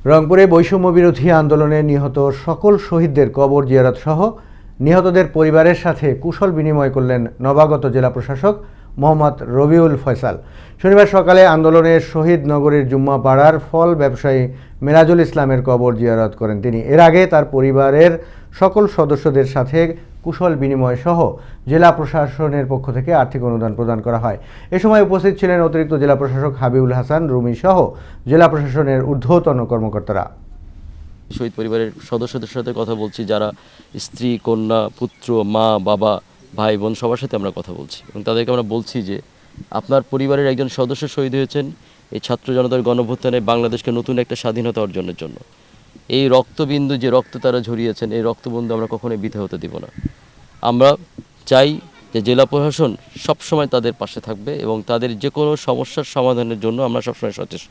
রংপুরে বৈষম্য বিরোধী আন্দোলনে নিহত সকল শহীদদের কবর জিয়ারত সহ নিহতদের পরিবারের সাথে কুশল বিনিময় করলেন নবাগত জেলা প্রশাসক মোহাম্মদ রবিউল ফয়সাল। শনিবার সকালে আন্দোলনের শহীদ নগরীর জুম্মা পাড়ার ফল ব্যবসায়ী মেরাজুল ইসলামের কবর জিয়ারত করেন তিনি। এর আগে তার পরিবারের সকল সদস্যদের সাথে কুশল বিনিময় সহ জেলা প্রশাসনের পক্ষ থেকে আর্থিক অনুদান প্রদান করা হয়। এ সময় উপস্থিত ছিলেন অতিরিক্ত জেলা প্রশাসক হাবিউল হাসান, রুমি সহ জেলা প্রশাসনের ঊর্ধ্বতন কর্মকর্তারা। শহীদ পরিবারের সদস্যদের সাথে কথা বলছি, যারা স্ত্রী, কন্যা, পুত্র, মা, বাবা ভাই বোন সবার সাথে আমরা কথা বলছি এবং তাদেরকে আমরা বলছি যে আপনার পরিবারের একজন সদস্য শহীদ হয়েছেন এই ছাত্র জনতার গণভ্যুত্থানে বাংলাদেশকে নতুন একটা স্বাধীনতা অর্জনের জন্য। এই রক্তবিন্দু যে রক্ত তারা ঝরিয়েছেন, এই রক্তবিন্দু আমরা কখনোই বৃথা হতে দিব না। আমরা চাই যে জেলা প্রশাসন সবসময় তাদের পাশে থাকবে এবং তাদের যে কোনো সমস্যার সমাধানের জন্য আমরা সবসময় সচেষ্ট।